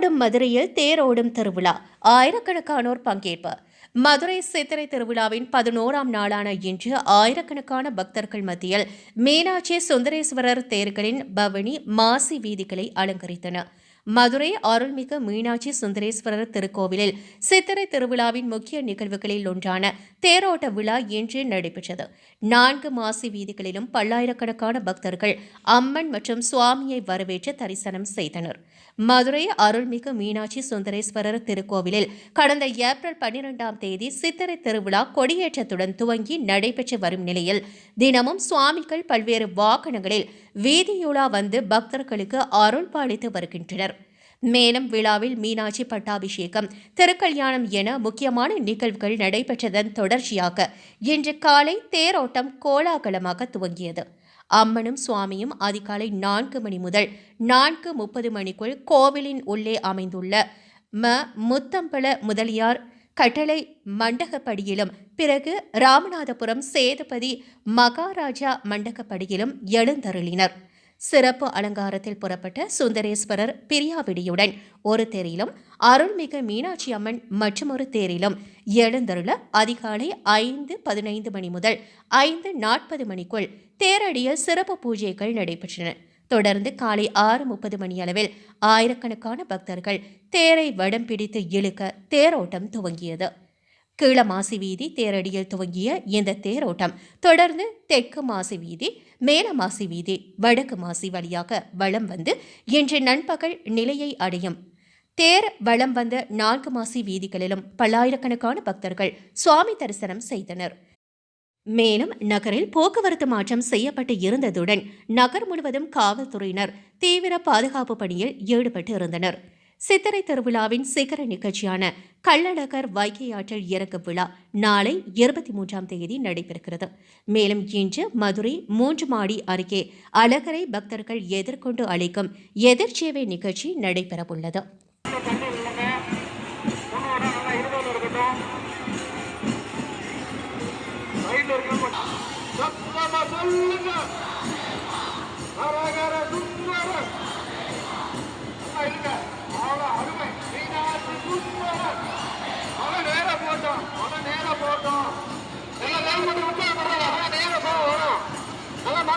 தேரோடும் மதுரையில் தேரோடும் திருவிழா. ஆயிரக்கணக்கானோர் பங்கேற்பு. மதுரை சித்திரை திருவிழாவின் பதினோராம் நாளான இன்று ஆயிரக்கணக்கான பக்தர்கள் மத்தியில் மீனாட்சி சுந்தரேஸ்வரர் தேர்களின் பவனி மாசி வீதிகளை அலங்கரித்தன. மதுரை அருள்மிகு மீனாட்சி சுந்தரேஸ்வரர் திருக்கோவிலில் சித்திரை திருவிழாவின் முக்கிய நிகழ்வுகளில் ஒன்றான தேரோட்ட விழா இன்று நடைபெற்றது. நான்கு மாசி வீதிகளிலும் பல்லாயிரக்கணக்கான பக்தர்கள் அம்மன் மற்றும் சுவாமியை வரவேற்று தரிசனம் செய்தனர். மதுரை அருள்மிகு மீனாட்சி சுந்தரேஸ்வரர் திருக்கோவிலில் கடந்த ஏப்ரல் பன்னிரெண்டாம் தேதி சித்திரை திருவிழா கொடியேற்றத்துடன் துவங்கி நடைபெற்று வரும் நிலையில் தினமும் சுவாமிகள் பல்வேறு வாகனங்களில் வீதியுலா வந்து பக்தர்களுக்கு அருள் பாலித்து வருகின்றனர். மேலும் விழாவில் மீனாட்சி பட்டாபிஷேகம் திருக்கல்யாணம் என முக்கியமான நிகழ்வுகள் நடைபெற்றதன் தொடர்ச்சியாக இன்று காலை தேரோட்டம் கோலாகலமாக துவங்கியது. அம்மனும் சுவாமியும் அதிகாலை நான்கு மணி முதல் நான்கு முப்பது மணிக்குள் கோவிலின் உள்ளே அமைந்துள்ள ம. முத்தம்பல முதலியார் கட்டளை மண்டகப்படியிலும் பிறகு ராமநாதபுரம் சேதுபதி மகாராஜா மண்டகப்படியிலும் எழுந்தருளினர். சிறப்பு அலங்காரத்தில் புறப்பட்ட சுந்தரேஸ்வரர் பிரியாவிடியுடன் ஒரு தேரிலும் அருள்மிகு மீனாட்சி அம்மன் மற்றொரு தேரிலும் எழுந்தருள அதிகாலை ஐந்து பதினைந்து மணி முதல் ஐந்து நாற்பது மணிக்குள் தேரடிய சிறப்பு பூஜைகள் நடைபெற்றன. தொடர்ந்து காலை ஆறு முப்பது மணியளவில் ஆயிரக்கணக்கான பக்தர்கள் தேரை வடம் பிடித்து இழுக்க தேரோட்டம் துவங்கியது. கீழமாசி வீதி தேரடியில் துவங்கிய இந்த தேரோட்டம். தொடர்ந்து தெற்கு மாசி வீதி மேலமாசி வீதி வடக்கு மாசி வழியாக வலம் வந்து இன்று நண்பகல் நிலையை அடையும். தேர் வலம் வந்த நான்கு மாசி வீதிகளிலும் பல்லாயிரக்கணக்கான பக்தர்கள் சுவாமி தரிசனம் செய்தனர். மேலும் நகரில் போக்குவரத்து மாற்றம் செய்யப்பட்டு இருந்ததுடன் நகர் முழுவதும் காவல்துறையினர் தீவிர பாதுகாப்பு பணியில் ஈடுபட்டு இருந்தனர். சித்திரை திருவிழாவின் சிகர நிகழ்ச்சியான கள்ளழகர் வைகை ஆற்றல் இறக்கு விழா நாளை இருபத்தி மூன்றாம் தேதி நடைபெறுகிறது. மேலும் இன்று மதுரை மூன்று மாடி அருகே அழகரை பக்தர்கள் எதிர்கொண்டு அளிக்கும் எதிர்ச்சேவை நிகழ்ச்சி நடைபெறவுள்ளது. தண்ணி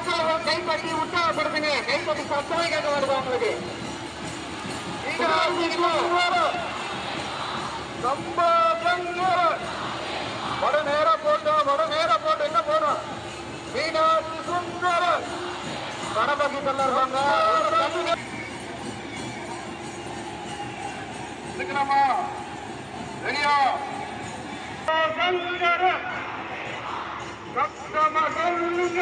நல்லா கைப்பற்றி உற்சாகப்படுத்துங்க கைப்பற்றி சத்தமே கேட்க வருது உங்களுக்கு மீனாட்சி வட நேரா போட்டோம் வட நேரா போட்டு என்ன போனோம் மீனாட்சி கணபதி இருக்கலாமா ரெடியா? சங்கர சப்தம சொல்லுங்க.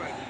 Perfect.